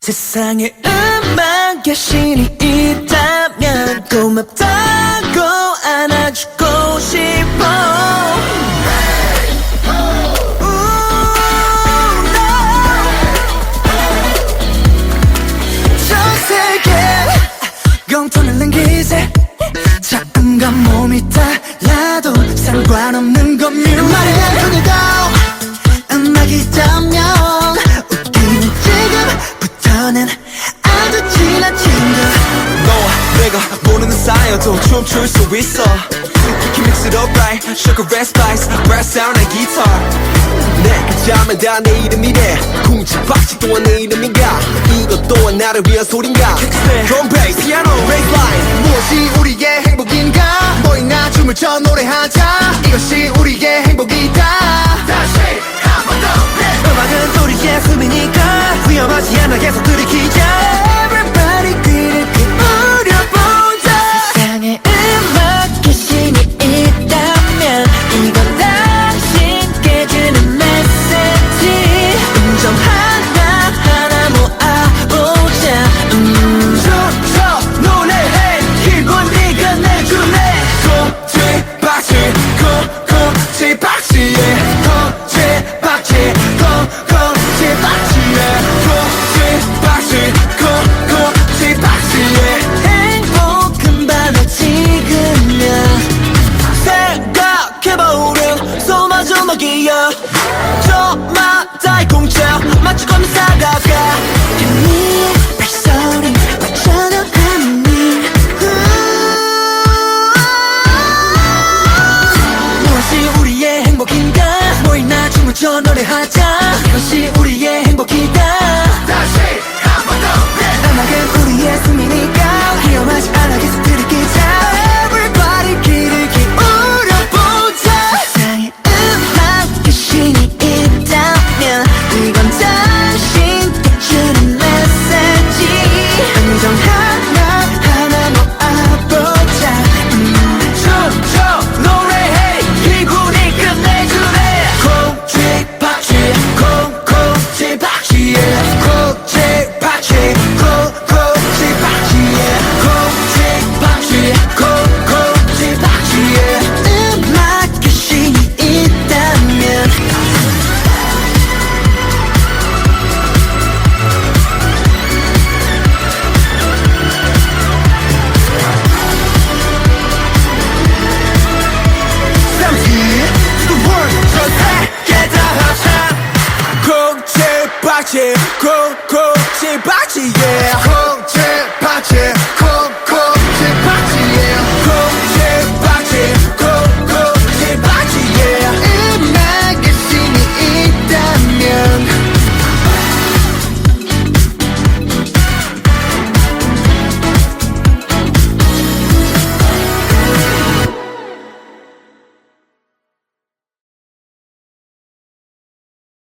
세상에 음악의 신이 있다면 고맙다고 안아주고 싶어. 영토는 기세 차가운 몸이 달라도 상관없는 춤출 수 있어 You can mix it up right Sugar and spice Brass sound and guitar 내가 자면 다내 이름이래 궁지박식 또한 내 이름인가 이것 또한 나를 위한 소린가 Drum, bass, piano, bassline 무엇이 우리의 행복인가 너희나 춤을 춰 노래하자 이것이 더 노래하자. 그것이 우리의 행복이다. yeah.